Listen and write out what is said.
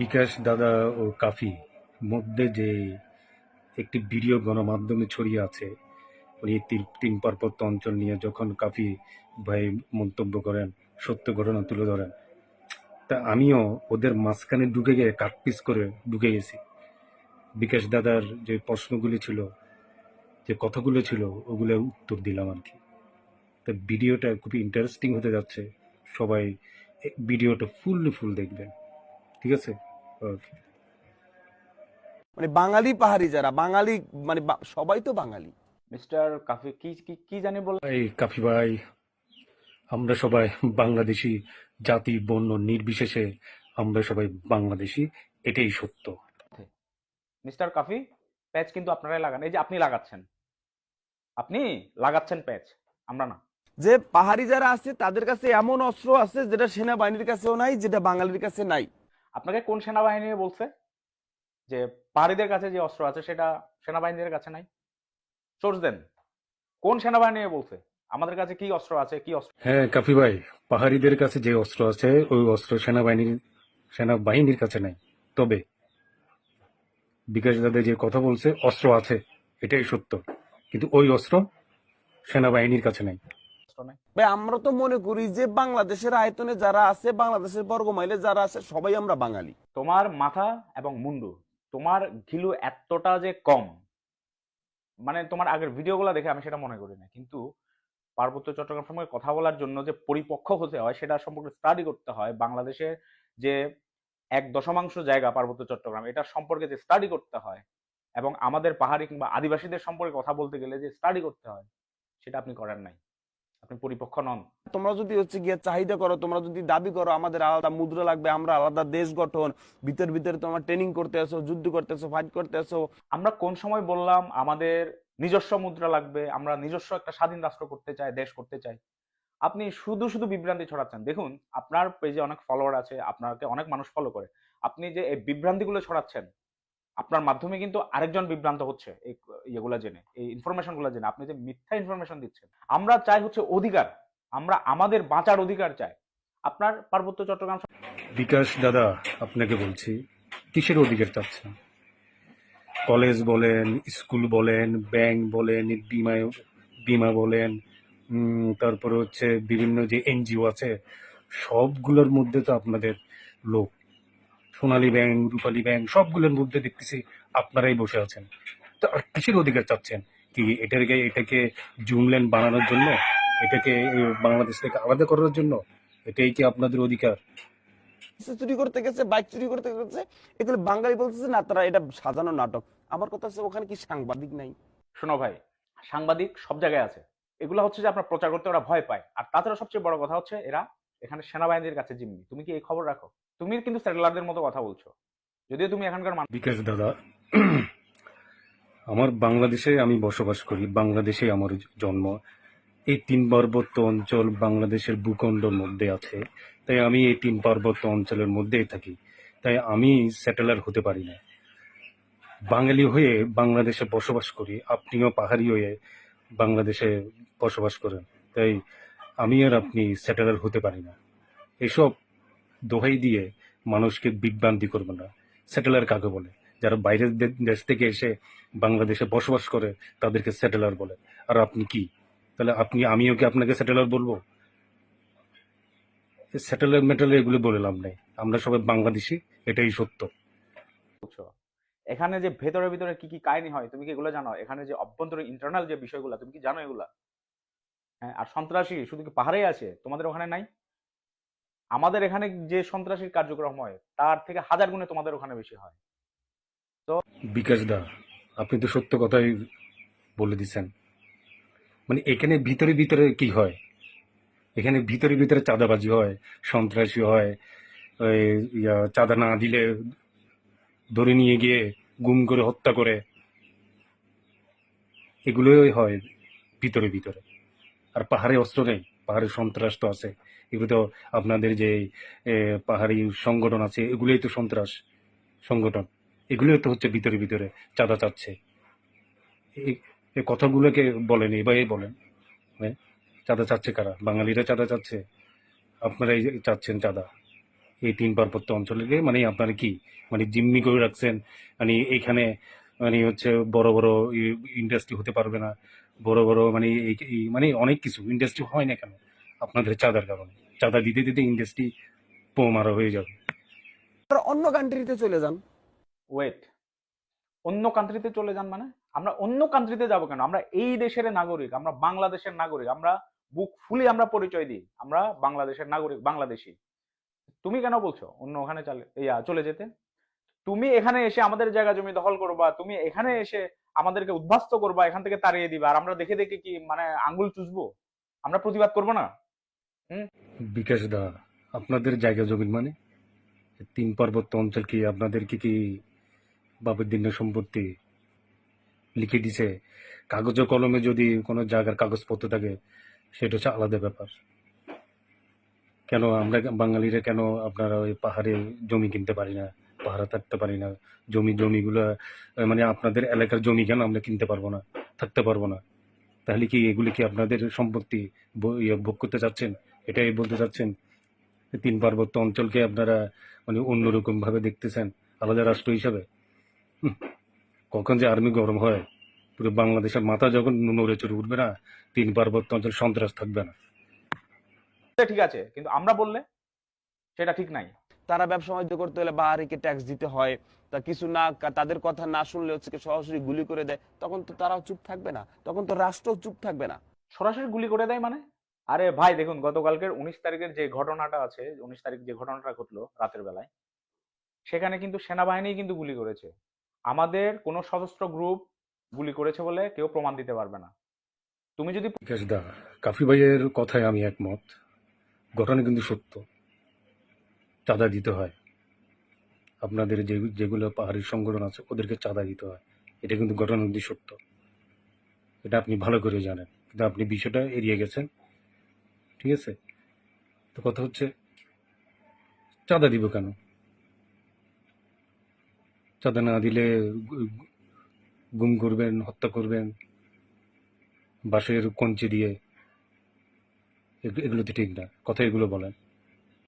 বিকাশ দাদা ও কাফি মধ্যে যে একটি ভিডিও গণমাধ্যমে ছড়িয়ে আছে, উনি তিন তিন পার্বত্য অঞ্চল নিয়ে যখন কাফি ভাই মন্তব্য করেন, সত্য ঘটনা তুলে ধরেন, তা আমিও ওদের মাঝখানে ঢুকে গিয়ে কাটপিস করে ঢুকে গেছি। বিকাশ দাদার যে প্রশ্নগুলি ছিল, যে কথাগুলো ছিল, ওগুলোর উত্তর দিলাম আর কি। তা ভিডিওটা খুবই ইন্টারেস্টিং হতে যাচ্ছে। সবাই ভিডিওটা ফুললি ফুল দেখবেন। ঠিক আছে? ওকে মানে বাঙালি পাহাড়ি যারা বাঙালি মানে বা- সবাই তো বাঙালি। মিস্টার কাফি কি কি কি জানি বল এই কাফি ভাই আমরা সবাই বাংলাদেশি জাতি বর্ণ নির্বিশেষে আমরা সবাই বাংলাদেশি এটাই সত্য। মিস্টার কাফি প্যাচ কিন্তু আপনারাই লাগান। এই যে আপনি লাগাচ্ছেন। আপনি লাগাচ্ছেন প্যাচ আমরা না। যে পাহাড়ি যারা আছে তাদের কাছে এমন অস্ত্র আছে যেটা সেনাবাহিনীর কাছেও নাই যেটা বাঙালির কাছে নাই। আপনাকে কোন সেনাবাহিনী বলছে? যে পাহাড়িদের কাছে যে অস্ত্র আছে, সেটা সেনাবাহিনীদের কাছে নাই? সোর্স দেন। কোন সেনাবাহিনী বলছে? আমাদের কাছে কি অস্ত্র আছে, কি অস্ত্র? হ্যাঁ কাফি ভাই, পাহাড়িদের কাছে যে অস্ত্র আছে, ওই অস্ত্র সেনাবাহিনীর সেনাবাহিনীর কাছে নাই। তবে বিকাশ দাদা যে কথা বলছে, অস্ত্র আছে, এটাই সত্য। কিন্তু ওই অস্ত্র সেনাবাহিনীর কাছে নাই নাই। ভাই, আমরা তো মনে করি যে বাংলাদেশের আয়তনে যারা আছে, বাংলাদেশের বর্গমাইলে যারা আছে, সবাই আমরা বাঙালি। তোমার মাথা এবং মুন্ডু, তোমার ঘিলু এতটা যে কম মানে তোমার আগের ভিডিওগুলো দেখে আমি সেটা মনে করি না। কিন্তু পার্বত্য চট্টগ্রাম সম্পর্কে কথা বলার জন্য যে পরিপক্ক হতে হয়, সেটা সম্পর্কে স্টাডি করতে হয় বাংলাদেশের যে এক দশমাংশ জায়গা পার্বত্য চট্টগ্রাম, এটা সম্পর্কে যে স্টাডি করতে হয়, এবং আমাদের পাহাড়ি কিংবা আদিবাসীদের সম্পর্কে কথা বলতে গেলে যে স্টাডি করতে হয়, সেটা আপনি করেন নাই। আপনি পরিপক্ক নন। তোমরা যদি হচ্ছে গিয়ে চাহিদা করো তোমরা যদি দাবি করো আমাদের আলাদা মুদ্রা লাগবে আমরা আলাদা দেশ গঠন ভিতর ভিতরে তোমরা ট্রেনিং করতে আসো যুদ্ধ করতে আসো ফাইট করতে আসো। আমরা কোন সময় বললাম আমাদের নিজস্ব মুদ্রা লাগবে আমরা নিজস্ব একটা স্বাধীন রাষ্ট্র করতে চাই দেশ করতে চাই আপনি শুধু শুধু বিভ্রান্তি ছড়াচ্ছেন। দেখুন আপনার পেজে অনেক ফলোয়ার আছে আপনাকে অনেক মানুষ ফলো করে। আপনি যে এই বিভ্রান্তিগুলো ছড়াচ্ছেন আপনার মাধ্যমে কিন্তু আরেকজন বিভ্রান্ত হচ্ছে এই ইয়েগুলো জেনে, এই ইনফরমেশনগুলো জেনে। আপনি যে মিথ্যা ইনফরমেশন দিচ্ছেন, আমরা চাই হচ্ছে অধিকার। আমরা আমাদের বাঁচার অধিকার চাই। আপনার পার্বত্য চট্টগ্রাম বিকাশ দাদা, আপনাকে বলছি, কিসের অধিকার চাচ্ছেন? কলেজ বলেন, স্কুল বলেন, ব্যাংক বলেন, বিমা বিমা বলেন তারপরে হচ্ছে বিভিন্ন যে এনজিও আছে, সবগুলোর মধ্যে তো আপনাদের লোক। সোনালী ব্যাংক রূপালী ব্যাংক সবগুলোর মধ্যে দেখতেছি আপনারাই বসে আছেন। তো আর কিসের অধিকার চাচ্ছেন? কি এটাকে এটাকে জুমল্যান্ড বানানোর জন্য? এটাকে বাংলাদেশ থেকে আলাদা করার জন্য? এটাই কি আপনাদের অধিকার? চুরি করতে গেছে বাইক চুরি করতে গেছে এগুলো বাঙালি বলতেছে না তারা এটা সাজানো নাটক। আমার কথা হচ্ছে ওখানে কি সাংবাদিক নাই? শোনো ভাই সাংবাদিক সব জায়গায় আছে। এগুলো হচ্ছে যে আপনার প্রচার করতে ওরা ভয় পায়। আর তাছাড়া সবচেয়ে বড় কথা হচ্ছে এরা এখানে সেনাবাহিনীর কাছে জিম্মি। তুমি কি এই খবর রাখো? তুমি কিন্তু স্যাটেলারদের মতো কথা বলছো। যদিও তুমি এখানকার মানুষ। বিকাশ দাদা, আমার বাংলাদেশে আমি বসবাস করি বাংলাদেশে আমার জন্ম। এই তিন পার্বত্য অঞ্চল বাংলাদেশের ভূখণ্ডের মধ্যে আছে। তাই আমি এই তিন পার্বত্য অঞ্চলের মধ্যেই থাকি। তাই আমি স্যাটেলার হতে পারি না। বাঙালি হয়ে বাংলাদেশে বসবাস করি, আপনিও পাহাড়ি হয়ে বাংলাদেশে বসবাস করেন। তাই আমি আর আপনি স্যাটেলার হতে পারি না। এসব দোহাই দিয়ে মানুষকে বিভ্রান্তি করবে না। স্যাটেলার কাকে বলে? যারা বাইরের দেশ থেকে এসে বাংলাদেশে বসবাস করে, তাদেরকে স্যাটেলার বলে। আর আপনি কি? তাহলে আপনি, আমিও কি আপনাকে স্যাটেলার বলব? স্যাটেলার মেটালার এগুলো বলে লাভ নেই। আমরা সবাই বাংলাদেশি, এটাই সত্য। এখানে যে ভেতরে ভিতরে কি কি কাহিনী হয়, তুমি কি এগুলো জানো? এখানে যে অভ্যন্তরীণ ইন্টারনাল যে বিষয়গুলো, তুমি কি জানো এগুলা? হ্যাঁ আর সন্ত্রাসী শুধু কি পাহাড়ে আছে? তোমাদের ওখানে নাই? আমাদের এখানে যে সন্ত্রাসীর কার্যক্রম হয়, তার থেকে হাজার গুণে তোমাদের ওখানে বেশি হয়। তো বিকাশ দা, আপনি তো সত্য কথাই বলে দিচ্ছেন। মানে এখানে ভিতরে ভিতরে কি হয়? এখানে ভিতরে ভিতরে চাঁদাবাজি হয়, সন্ত্রাসী হয় চাঁদা না দিলে ধরে নিয়ে গিয়ে গুম করে হত্যা করে। এগুলোই হয় ভিতরে ভিতরে। আর পাহাড়ে অস্ত্র নেই। পাহাড়ে সন্ত্রাস তো আছে। এগুলো তো আপনাদের যে পাহাড়ি সংগঠন আছে, এগুলোই তো সন্ত্রাস সংগঠন। এগুলোই তো হচ্ছে ভিতরে ভিতরে চাঁদা চাচ্ছে। এই কথাগুলোকে বলেন এবারে বলেন। হ্যাঁ চাঁদা চাচ্ছে কারা? বাঙালিরা চাঁদা চাচ্ছে? আপনারাই চাচ্ছেন চাঁদা। এই তিন পার্বত্য অঞ্চলে মানে আপনারা কি? মানে জিম্মি করে রাখছেন? মানে এখানে মানে হচ্ছে বড় বড় ইন্ডাস্ট্রি হতে পারবে না। বড় বড় মানে এই- এই- মানে অনেক কিছু ইন্ডাস্ট্রি হয় না কেন? আপনাদের চাঁদার কারণে। চাঁদা দিতে দিতে ইন্ডাস্ট্রি পোমারা হয়ে যাবে। অন্য কান্ট্রিতে চলে যান। ওয়েট অন্য কান্ট্রিতে চলে যান মানে? আমরা অন্য কান্ট্রিতে যাব কেন? আমরা এই দেশের নাগরিক আমরা বাংলাদেশের নাগরিক আমরা বুক ফুলি আমরা পরিচয় দিই। আমরা বাংলাদেশের নাগরিক বাংলাদেশি। তুমি কেন বলছো? অন্য ওখানে চলে চলে যেতে? তুমি এখানে এসে আমাদের জায়গা জমি দখল করবা তুমি এখানে এসে আমাদেরকে উদ্বাস্ত করবা, এখান থেকে তাড়িয়ে দিবা। আর আমরা দেখে দেখে কি মানে আঙ্গুল চুষবো? আমরা প্রতিবাদ করব না? বিকাশ দা, আপনাদের জায়গা জমিন মানে? তিন পার্বত্য অঞ্চল কি আপনাদের কি কি বাপের দিন সম্পত্তি লিখে দিছে? কাগজ কলমে যদি কোনো জায়গার কাগজপত্র থাকে, সেটা হচ্ছে আলাদা ব্যাপার। কেন আমরা বাঙালিরা কেন আপনারা ওই পাহাড়ে জমি কিনতে পারি না? পাহাড়ে থাকতে পারি না। জমি, জমিগুলো মানে আপনাদের এলাকার জমি কেন আমরা কিনতে পারব না? থাকতে পারব না। তাহলে কি এগুলি কি আপনাদের সম্পত্তি ইয়ে ভোগ করতে চাচ্ছেন? এটাই বলতে চাচ্ছেন? তিন পার্বত্য অঞ্চলকে আপনারা মানে অন্যরকম ভাবে দেখতেছেন আলাদা রাষ্ট্র হিসাবে। কখন যে আর্মি গরম হয়, পুরো বাংলাদেশের মাথা যখন নড়ে চড়ে উঠবে না, তিন পার্বত্য অঞ্চল সন্ত্রাস থাকবে না। ঠিক আছে, কিন্তু আমরা বললে সেটা ঠিক নাই। তারা ব্যবসা বাণিজ্য করতে হলে বাহারিকে ট্যাক্স দিতে হয়। তা কিছু না তাদের কথা না শুনলে হচ্ছে সরাসরি গুলি করে দেয়। তখন তো তারাও চুপ থাকবে না। তখন তো রাষ্ট্র চুপ থাকবে না। সরাসরি গুলি করে দেয় মানে? আরে ভাই দেখুন গতকালকের উনিশ তারিখের যে ঘটনাটা আছে উনিশ তারিখ যে ঘটনাটা ঘটলো রাতের বেলায় সেখানে কিন্তু সেনাবাহিনী কিন্তু গুলি করেছে। আমাদের কোনো সশস্ত্র গ্রুপ গুলি করেছে বলে কেউ প্রমাণ দিতে পারবে না। তুমি যদি দা কাফি ভাইয়ের কথায় আমি একমত। ঘটনা কিন্তু সত্য। চাঁদা দিতে হয়। আপনাদের যে, যেগুলো পাহাড়ি সংগঠন আছে, ওদেরকে চাঁদা দিতে হয়। এটা কিন্তু ঘটনা কিন্তু সত্য। এটা আপনি ভালো করে জানেন। কিন্তু আপনি বিষয়টা এড়িয়ে গেছেন। ঠিক আছে? তো কথা হচ্ছে, চাঁদা দিব কেন? চাঁদা না দিলে গুম করবেন, হত্যা করবেন, বাঁশের কঞ্চি দিয়ে, এগুলো তো ঠিক না। কথা এগুলো বলেন।